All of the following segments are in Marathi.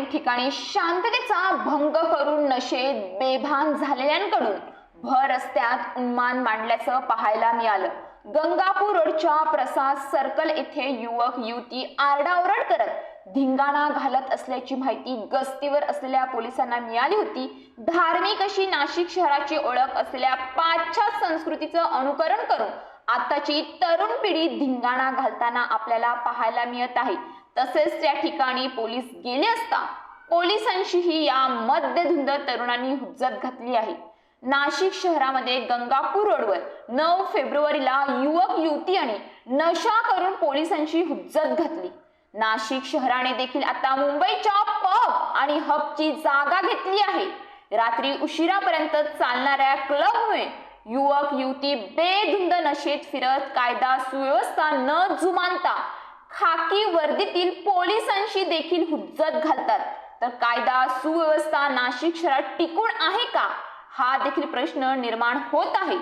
अनेक ठिकाणी शांततेचा भंग करून नशेत बेभान झालेल्यांकडून भर रस्त्यात उन्मान मांडल्याचं पाहायला मिळालं. गंगापूर रोडच्या प्रसाद सर्कल येथे युवक युवती आरडाओरड करत धिंगाणा घालत असल्याची माहिती गस्तीवर असलेल्या पोलिसांना मिळाली होती. धार्मिक अशी नाशिक शहराची ओळख असलेल्या पाश्चात संस्कृतीचं अनुकरण करून आताची तरुण पिढी धिंगाणा घालताना आपल्याला पाहायला मिळत आहे. तसेच त्या ठिकाणी पोलीस गेले असता पोलिसांशीही या मद्यधुंद तरुणांनी हुज्जत घातली आहे. नाशिक शहरामध्ये गंगापूर रोडवर नऊ फेब्रुवारीला युवक युवती आणि नशा करून पोलिसांशी हुज्जत घातली. नाशिक शहराने देखील आता मुंबईच्या पब आणि हबची जागा घेतली आहे. रात्री उशिरापर्यंत चालणाऱ्या क्लबमुळे युवक युवती बेधुंद नशेत फिरत कायदा सुव्यवस्था न जुमानता खाकी वर्दीतील पोलिसांशी देखील हुज्जत घालतात. तर कायदा सुव्यवस्था नाशिक शहरात टिकून आहे का? हा देखील प्रश्न निर्माण होत आहे.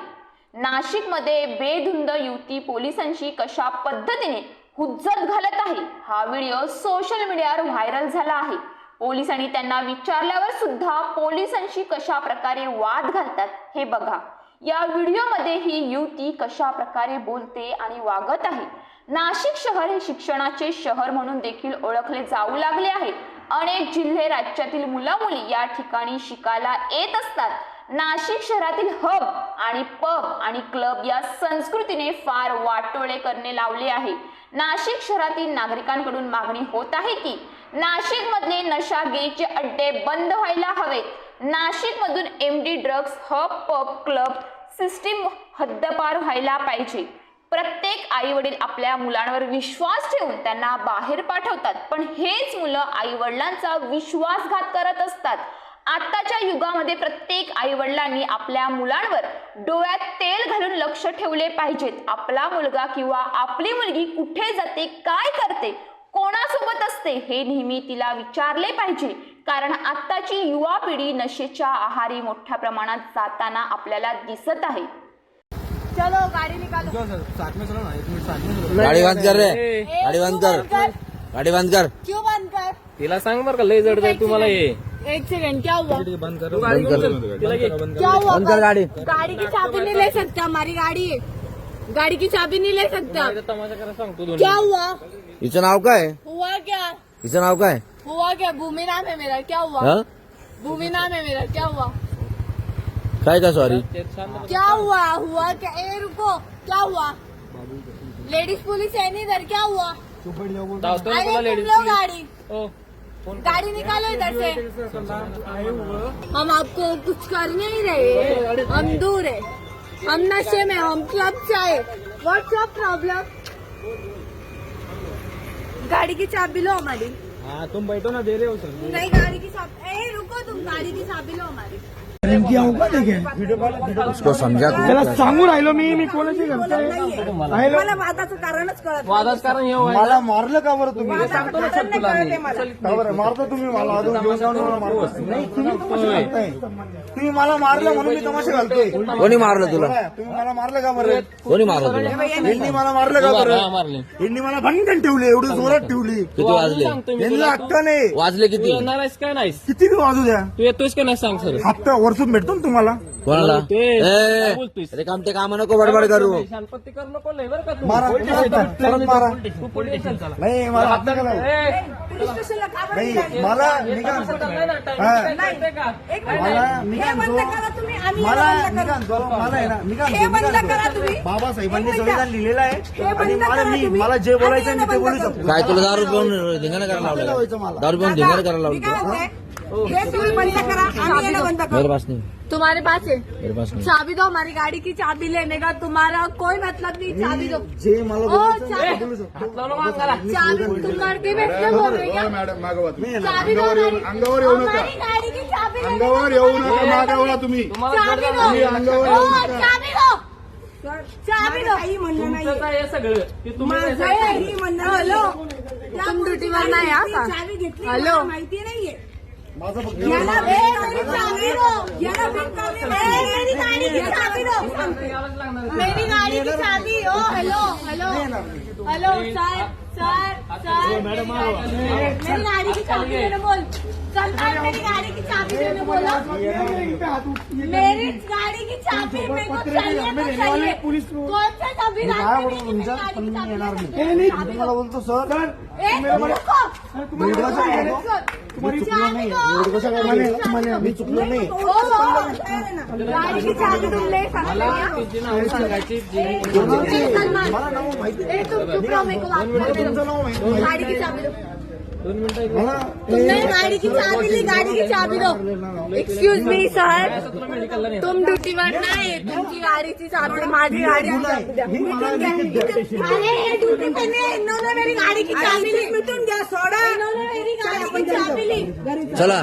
नाशिकमध्ये बेधुंद युवती पोलिसांशी कशा पद्धतीने हुज्जत घालत आहे? हा व्हिडिओ सोशल मीडियावर व्हायरल झाला आहे. पोलिसांनी त्यांना विचारल्यावर सुद्धा पोलिसांशी कशा प्रकारे वाद घालतात हे बघा. या व्हिडिओमध्ये ही युवती कशा प्रकारे बोलते आणि वागत आहे? नाशिक शहर हे शिक्षणाचे शहर म्हणून देखील ओळखले जाऊ लागले आहे. अनेक जिल्हे राज्यातील मुला मुली या ठिकाणी शिकायला येत असतात. नाशिक शहरातील हब आणि पब आणि क्लब या संस्कृतीने फार वाटोळे करणे लावले आहे. नाशिक शहरातील नागरिकांकडून मागणी होत आहे की नाशिक मधले नशागिरीचे अड्डे बंद व्हायला हवेत. नाशिक मधून M D drugs hub pub club system हद्दपार व्हायला पाहिजे. प्रत्येक आई वडील आपल्या मुलांवर विश्वास ठेवून त्यांना बाहेर पाठवतात. पण हेच मुलं आई वडिलांचा विश्वासघात करत असतात. आताच्या युगामध्ये प्रत्येक आई वडिलांनी आपल्या मुलांवर डोळ्यात तेल घालून लक्ष ठेवले पाहिजेत. आपला मुलगा किंवा आपली मुलगी कुठे जाते काय करते कोणासोबत असते हे नेहमी तिला विचारले पाहिजे. कारण आत्ताची युवा पिढी नशेच्या आहारी मोठ्या प्रमाणात जाताना आपल्याला दिसत आहे. चलो गाड़ी निकालो। साथ में चलो ना एक मिनट साथ में चलो। गाडी बंद कर रे ए, गाडी बंद कर गाडी बंद कर। क्यों बंद कर? तिला सांग बरं का लय जड जाईल तुम्हाला हे. एक सेकंड क्या हुआ? ठीक है बंद करो गाडी बंद कर. तिला क्या हुआ? बंद कर गाड़ी. गाड़ी की चाबी नहीं ले सकता हमारी गाड़ी है। गाड़ी की चाबी नहीं ले सकता। इथं तमाशा करा सांगतो दोन्ही. क्या हुआ? हिचं नाव काय? हुआ क्या? हिचं नाव काय? हुआ क्या? भूमि नाम है मेरा क्या हुआ? हा? भूमि नाम है मेरा क्या हुआ? काय का सॉरी क्या हुआ? हुआ क्या? ए रुको। क्या हुआ? लेडीज़ पुलिस है नहीं इधर क्या हुआ? अरे तुम लोग गाड़ी। गाड़ी निकालो इधर से। हम आपको कुछ कर नहीं रहे। हम दूर है। हम नशे में हम क्लब से आए। व्हाट्सअप प्रॉब्लम गाड़ी की चाबी लो हमारी। हाँ तुम बैठो ना दे रहे हो सर। नहीं गाड़ी की चाबी ए रुको तुम। गाड़ी की चाबी लो हमारी। उसको समजा तू त्याला सांगू राहिलो मी मी कोणाची घरचं मला वादाचं कारणच कळत वादाच कारण हे. मला मारलं का बरं तुम्ही? सांगतो ना सर तुला मी. का बरं? मारतो तुम्ही मला? अजून घेऊन जाऊन मला मारतो नाही तुम्ही तमाशा घालताय तुम्ही मला मारलं म्हणून मी तमाशा घालतोय. कोणी मारलं तुला? तुम्ही मला मारलं का बरं? कोणी मारलं तुला? यांनी मला मारलं का हा, बरं? मारले. यांनी मला भंगण ठेवली एवढी जोरात ठेवली. किती वाजले? सांगतो मी यांना तुला हक्क नाही वाजले तू किती येणार आहेस काय नाहीस? किती बी वाजू द्या? तू येतोयस का नाही सांग सर? हप्ता वर्षून भेटतो ना तुम्हाला कोणाला ते ए, काय बोलतोयस? अरे काम ते काम नको बडबड करू शांतपत्ती करू नको लय बरं का तू मारा पोलीस परत स्टेशन मारा तू पोलीस स्टेशन चला नाही मला हात नका लावू. ए, पोलीस स्टेशनला का बरं नाही निघाले? मला ना, हा. काय का? एक हे बंद करा तुम्ही हे बंद करा. आहे ना हे बंद करा तुम्ही. बाबासाहेबांनी. संविधान लिहिलेलं आहे हे आणि बंद मला करा मी तुम्ही. मला जे बोलायचं आणि मी ते हे बोलू शकतो काय तुला दारू पिऊन धिंगाणा करायला लावायचं लावलं मला. दारू पिऊन धिंगाणा करायला मी काय लावलं म्हणते? तुम्ही बंद करा आणि याला बंद करा। मेरे पास नहीं। तुम्हारे पास है? मेरे पास नहीं। चाबी दो हमारी गाड़ी की चाबी लेने का। तुम्हारा कोई मतलब नहीं चाबी दो। जे मला ओ चाबी. चाबी तुम लड़के बैठे बोल रहे क्या मॅडम मागवत मी चाबी दो हमारी अंगावर येऊ नका. हमारी गाड़ी की चाबी लेने अंगावर येऊ नका मागवला तुम्ही? चाबी जाणार दो। नाही. अंगावर ओ, येऊ नका. चाबी दो। चाबी दो। तुमचंच आहे हे सगळं की तुम्ही माझं काय म्हणणं हॅलो। तुम ड्युटीवर नाही हा का हॅलो। माहिती नाहीये माझं फक्त बेकारी मेरी गाड़ी की चाबी हेलो हेलो. हेलो साहब. सर सर मैडम, मेरी आओ। गाड़ी- मेरी गाड़ी की चाबी देने बोल। चल सर मेरी गाड़ी की चाबी देने बोला। मेरी गाड़ी की चाबी मेरे को चाहिए तो चाहिए। पुलिस कौन सा चाबी काय रात बोलू में तुमच्या गाड़ी पण की मी चाबी येणार दे. नाही चाबी तुम्हाला दो. बोलतो सर। ए, तुम रुको. मी कसं बोलतो? मी चुकलो नाही एवढं कसं काय म्हणे- म्हणे, मी चुकलो नाही ओ, गाड़ी की चाबी तुम ले सकते मला हो। तिची नाव सांगायची जी सलमान मला नाव माहिती गाड़ी की चाबी दो गाड़ी की चाबी ली गाड़ी की चाबी दो एक्सक्यूज मी सर तुम ड्युटीवर नाही तुमची गाडीची चाबी माझी गाडी द्या. ही. अरे ड्यूटी पे नहीं इन्होंने मेरी गाड़ी की चाबी ली मिटून द्या सोडा इन्होंने मेरी गाड़ी की चाबी ली चला